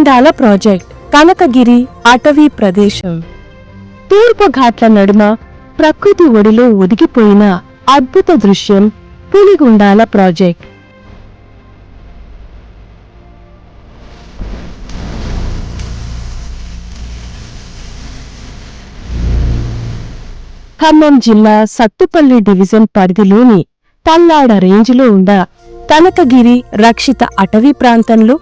పులిగొండాల project Kanakagiri అటవీ ప్రదేశం. తూర్పు ఘాట్ల నడుమ ప్రకృతి ఒడిలో ఒదిగిపోయిన అద్భుత దృశ్యం పులిగుండాల ప్రాజెక్ట్. ఖమ్మం జిల్లా సత్తుపల్లి డివిజన్ పరిధిలోని తల్లాడ రేంజ్లో ఉన్న కనకగిరి రక్షిత అటవీ ప్రాంతంలో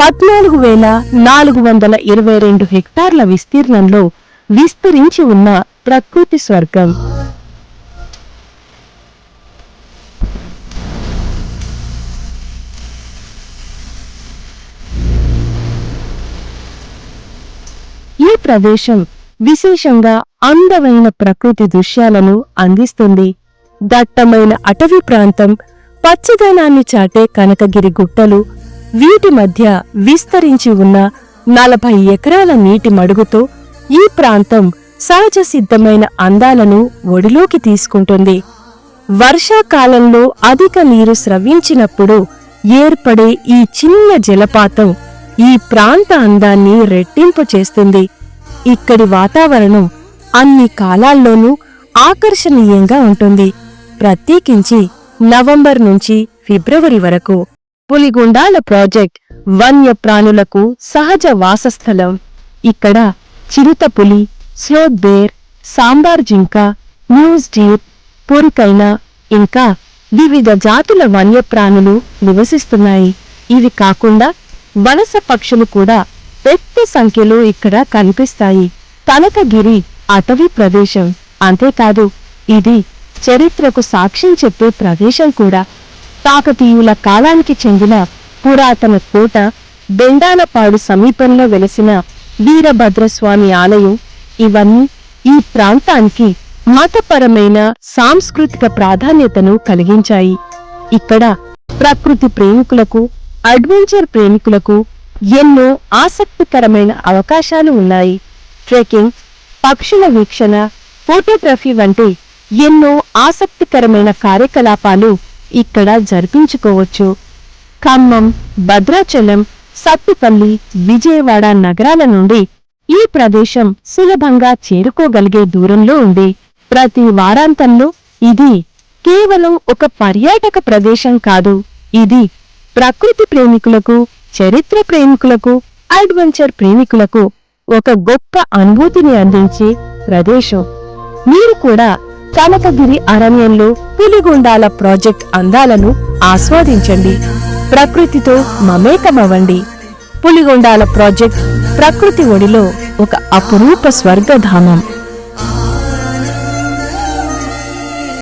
పద్నాలుగు వేల నాలుగు వందల ఇరవై రెండు హెక్టార్ల విస్తీర్ణంలో విస్తరించి ఉన్న ప్రకృతి స్వర్గం. ఈ ప్రదేశం విశేషంగా అందమైన ప్రకృతి దృశ్యాలను అందిస్తుంది. దట్టమైన అటవీ ప్రాంతం పచ్చదనాన్ని చాటే కనకగిరి గుట్టలు వీటి మధ్య విస్తరించి ఉన్న నలభై ఎకరాల నీటి మడుగుతో ఈ ప్రాంతం సహజ సిద్ధమైన అందాలను ఒడిలోకి తీసుకుంటుంది. వర్షాకాలంలో అధిక నీరు స్రవించినప్పుడు ఏర్పడే ఈ చిన్న జలపాతం ఈ ప్రాంత అందాన్ని రెట్టింపు చేస్తుంది. ఇక్కడి వాతావరణం అన్ని కాలాల్లోనూ ఆకర్షణీయంగా ఉంటుంది. ప్రత్యేకించి నవంబర్ నుంచి ఫిబ్రవరి వరకు పులిగుండాల ప్రాజెక్ట్ వన్యప్రాణులకు సహజ వాసస్థలం. ఇక్కడ చిరుతపులి స్లోత్ బేర్ సాంబార్ జింక న్యూస్ డీప్ పురికైన ఇంకా వివిధ జాతుల వన్యప్రాణులు నివసిస్తున్నాయి. ఇవి కాకుండా వలస పక్షులు కూడా పెద్ద సంఖ్యలో ఇక్కడ కనిపిస్తాయి. తనకగిరి అటవీ ప్రదేశం. అంతేకాదు ఇది చరిత్రకు సాక్ష్యం చెప్పే ప్రదేశం కూడా. కాకతీయుల కాలానికి చెందిన పురాతన కోట బెండాలపాడు సమీపంలో వెలసిన వీరభద్రస్వామి ఆలయం. ఇవన్నీ ఈ ప్రాంతానికి మతపరమైన సాంస్కృతిక ప్రాధాన్యతను కలిగించాయి. ఇక్కడ ప్రకృతి ప్రేమికులకు అడ్వెంచర్ ప్రేమికులకు ఎన్నో ఆసక్తికరమైన అవకాశాలు ఉన్నాయి. ట్రెక్కింగ్ పక్షుల వీక్షణ ఫోటోగ్రఫీ వంటి ఎన్నో ఆసక్తికరమైన కార్యకలాపాలు ఇక్కడ జరిపించుకోవచ్చు. ఖమ్మం భద్రాచలం సత్తుపల్లి విజయవాడ నగరాల నుండి ఈ ప్రదేశం సులభంగా చేరుకోగలిగే దూరంలో ఉంది. ప్రతి వారాంతంలో ఇది కేవలం ఒక పర్యాటక ప్రదేశం కాదు. ఇది ప్రకృతి ప్రేమికులకు చరిత్ర ప్రేమికులకు అడ్వెంచర్ ప్రేమికులకు ఒక గొప్ప అనుభూతిని అందించే ప్రదేశం. మీరు కూడా కనకగిరి అరణ్యంలో పులిగుండాల ప్రాజెక్ట్ అందాలను ఆస్వాదించండి. ప్రకృతితో మమేకమవ్వండి. పులిగొండాల ప్రాజెక్ట్ ప్రకృతి ఒడిలో ఒక అపురూప స్వర్గధామం.